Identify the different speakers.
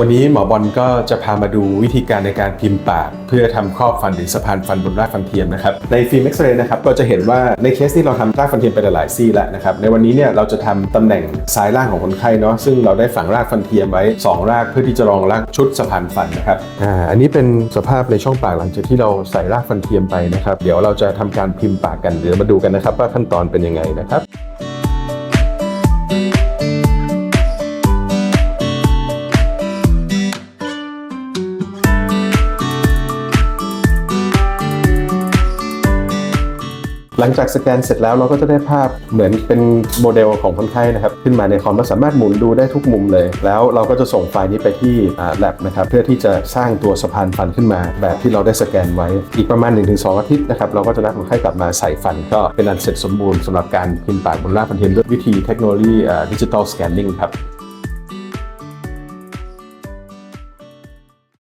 Speaker 1: วันนี้หมอบอลก็จะพามาดูวิธีการในการพิมพ์ปาก เพื่อทำครอบฟันหรือสะพานฟันบนรากฟันเทียมนะครับในฟิล์มเอ็กซเรย์นะครับก็จะเห็นว่าในเคสที่เราทำรากฟันเทียมไปหลายซี่แล้วนะครับในวันนี้เนี่ยเราจะทำตำแหน่งซ้ายล่างของคนไข้เนาะซึ่งเราได้ฝังรากฟันเทียมไว้ 2 รากเพื่อที่จะรองรากชุดสะพานฟันนะครับอ่าอันนี้เป็นสภาพในช่องปากหลังจากที่เราใส่รากฟันเทียมไปนะครับเดี๋ยวเราจะทำการพิมพ์ปากกันเดี๋ยวมาดูกันนะครับว่าขั้นตอนเป็นยังไงนะครับ หลังจากสแกนเสร็จแล้วเราก็จะได้ภาพเหมือนเป็นโมเดลของคนไข้นะครับ ขึ้นมาในคอมเราสามารถหมุนดูได้ทุกมุมเลย แล้วเราก็จะส่งไฟล์นี้ไปที่แลบนะครับเพื่อที่จะสร้างตัวสะพานฟันขึ้นมา แบบที่เราได้สแกนไว้อีกประมาณ 1-2 อาทิตย์นะครับเราก็จะนัดคนไข้กลับมาใส่ฟัน ก็เป็นอันเสร็จสมบูรณ์สำหรับการพิมพ์ปากบนรากฟันเทียมด้วยวิธีเทคโนโลยีดิจิตอลสแกนนิ่งครับ